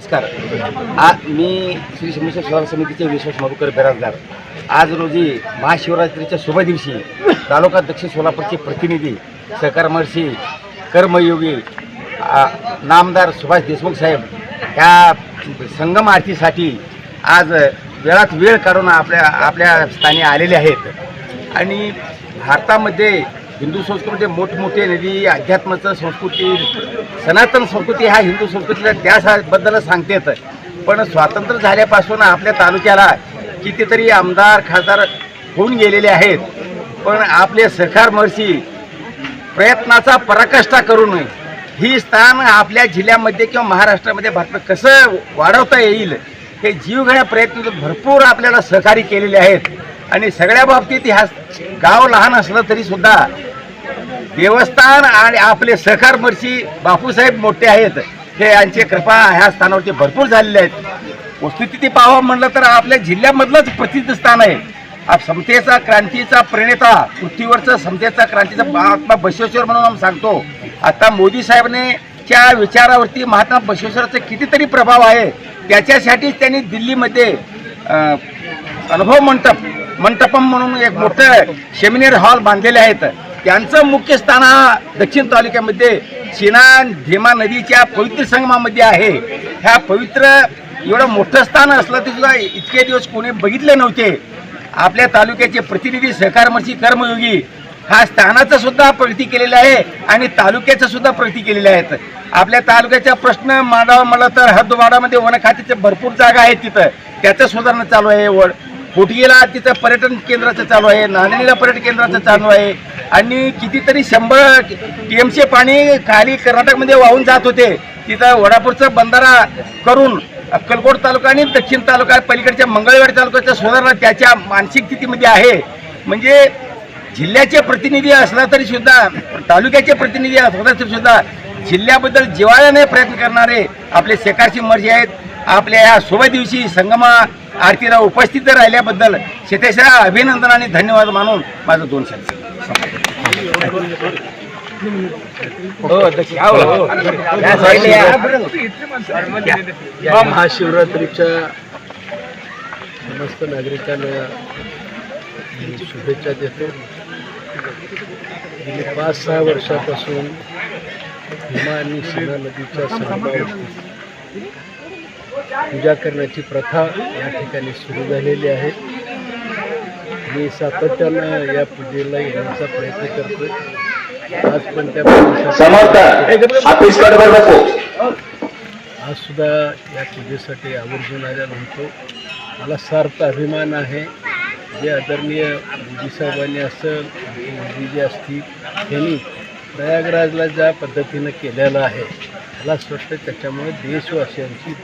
नमस्कार. आ मी श्री शंभूश्वर शहर समितीचे विश्वास मधुकर बेराजदार. आज रोजी महाशिवरात्रीच्या शुभ दिवशी तालुका दक्षिण सोलापूरचे प्रतिनिधी सहकर्मर्षी कर्मयोगी आ, नामदार सुभाष देशमुख साहेब ह्या संगम आरतीसाठी आज वेळात वेळ काढून आपल्या आपल्या स्थानी आलेले आहेत. आणि भारतामध्ये हिंदू संस्कृतीमध्ये मोठमोठे नदी अध्यात्माचं संस्कृती सनातन संस्कृती ह्या हिंदू संस्कृतीला त्याबद्दल सांगतेत पण स्वातंत्र्य झाल्यापासून आपल्या तालुक्याला कितीतरी आमदार खासदार होऊन गेलेले आहेत. पण आपले सरकार महर्षी प्रयत्नाचा पराकाष्ठा करून ही स्थान आपल्या जिल्ह्यामध्ये किंवा महाराष्ट्रामध्ये भारतात कसं वाढवता येईल हे जीवघेण्या प्रयत्न भरपूर आपल्याला सहकार्य केलेले आहेत. आणि सगळ्या बाबतीत ह्या गाव लहान असलं तरी सुद्धा देवस्थान आणि आपले सहकार मर्षी बापूसाहेब मोठे आहेत. हे यांची कृपा ह्या स्थानावरती भरपूर झालेले आहेत. वस्तुस्थिती पाहावं म्हणलं तर आपल्या जिल्ह्यामधलंच प्रसिद्ध स्थान आहे. आप समतेचा क्रांतीचा प्रणेता पृथ्वीवरचा समतेचा क्रांतीचा महात्मा बसवेश्वर म्हणून आम्ही सांगतो. आता मोदी साहेबने च्या विचारावरती महात्मा बसवेश्वराचा कितीतरी प्रभाव आहे त्याच्यासाठीच त्यांनी दिल्लीमध्ये अनुभव मंडप मंटपम म्हणून एक मोठं सेमिनार हॉल बांधलेले आहेत. त्यांचं मुख्य स्थान हा दक्षिण तालुक्यामध्ये चिना धीमा नदीच्या पवित्र संगमामध्ये आहे. ह्या पवित्र एवढं मोठं स्थान असलं तरी सुद्धा इतके दिवस कोणी बघितले नव्हते. आपल्या तालुक्याचे प्रतिनिधी सहकारमर्षी कर्मयोगी हा स्थानाचं सुद्धा प्रगती केलेलं आहे आणि तालुक्याचं सुद्धा प्रगती केलेल्या आहेत आपल्या तालुक्याचा प्रश्न मांडावा म्हणलं तर हद्दवाडामध्ये वन खात्याचे भरपूर जागा आहेत तिथं. त्याचं सुधारणा चालू आहे. वर कोटगीला तिथं पर्यटन केंद्राचं चालू आहे नांदेडला पर्यटन केंद्राचं चालू आहे. आणि कितीतरी शंभर टी एमचे पाणी खाली कर्नाटकमध्ये वाहून जात होते. तिथं वडापूरचं बंधारा करून अक्कलकोट तालुका आणि दक्षिण तालुका पलीकडच्या मंगळवाडी तालुक्याच्या सुधारणा त्याच्या मानसिक स्थितीमध्ये आहे. म्हणजे जिल्ह्याचे प्रतिनिधी असला तरी सुद्धा तालुक्याचे प्रतिनिधी असला तरी सुद्धा जिल्ह्याबद्दल जिवाळ्याने प्रयत्न करणारे आपले शेकारची मर्जी आहेत. आपल्या या शुभ दिवशी संगमा आरतीला उपस्थित राहिल्याबद्दल शेतेशा अभिनंदन आणि धन्यवाद मानून माझं दोन शब्द. हो, हो, हो. महाशिवरात्रीच्या समस्त नागरिकांना शुभेच्छा देतो. गेली पाच सहा वर्षापासून भीमा आणि शिना नदीच्या संगमावरती पूजा करण्याची प्रथा या ठिकाणी सुरू झालेली आहे. मी सातत्यानं या पूजेला येण्याचा प्रयत्न करतोय. आज पण त्या आज सुद्धा या पूजेसाठी आवर्जून आल्या म्हणतो मला सार्थ अभिमान आहे. जे आदरणीय मोदी साहेबांनी असेल मोदी जे असतील त्यांनी प्रयागराजला ज्या पद्धतीनं केलेलं आहे मला असं वाटतं त्याच्यामुळे देशवासियांची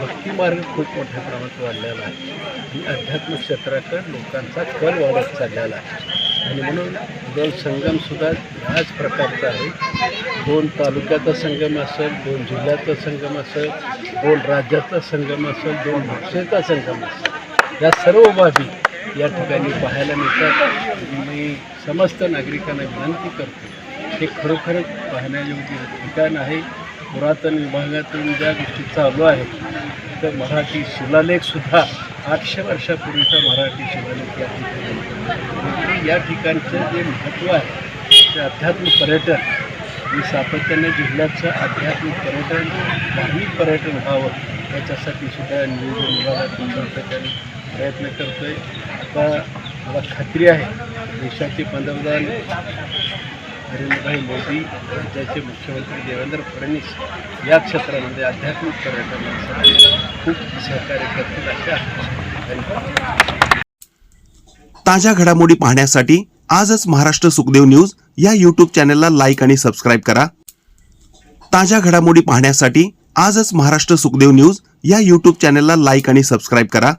भक्तिमार्ग खूप मोठ्या प्रमाणात वाढलेला आहे. आणि अध्यात्म क्षेत्राकडे लोकांचा कल वाढत चाललेला आहे. आणि म्हणून जल संगमसुद्धा याच प्रकारचा आहे. दोन तालुक्याचा संगम असेल दोन जिल्ह्याचा संगम असेल दोन राज्याचा संगम असेल दोन भाषेचा संगम असेल. या सर्व बाबी या ठिकाणी पाहायला मिळतात. मी समस्त नागरिकांना विनंती करतो हे खरोखरच पाहण्यायोग्य ठिकाण आहे. पुरातन विभागातून ज्या गोष्टी चालू आहेत तर मराठी शिलालेखसुद्धा आठशे वर्षापूर्वीचा मराठी शिलालेख या ठिकाणी या ठिकाणचं जे महत्त्व आहे ते अध्यात्मिक पर्यटन. मी सातत्याने जिल्ह्याचं आध्यात्मिक पर्यटन धार्मिक पर्यटन व्हावं याच्यासाठी सुद्धा नियोजन विभागातून सातत्याने प्रयत्न करतो आहे आता मला खात्री आहे देशाचे पंतप्रधान नरेंद्रभाई मोदी राज्याचे मुख्यमंत्री देवेंद्र फडणवीस या क्षेत्रामध्ये आध्यात्मिक पर्यटनासाठी खूप सहकार्य करतील अशा ताज्या घडामोडी पाहण्यासाठी आजच महाराष्ट्र सुखदेव न्यूज या यूट्यूब चॅनलला लाईक आणि सबस्क्राईब करा. ताज्या घडामोडी पाहण्यासाठी आजच महाराष्ट्र सुखदेव न्यूज या यूट्यूब चॅनलला लाईक आणि सबस्क्राईब करा.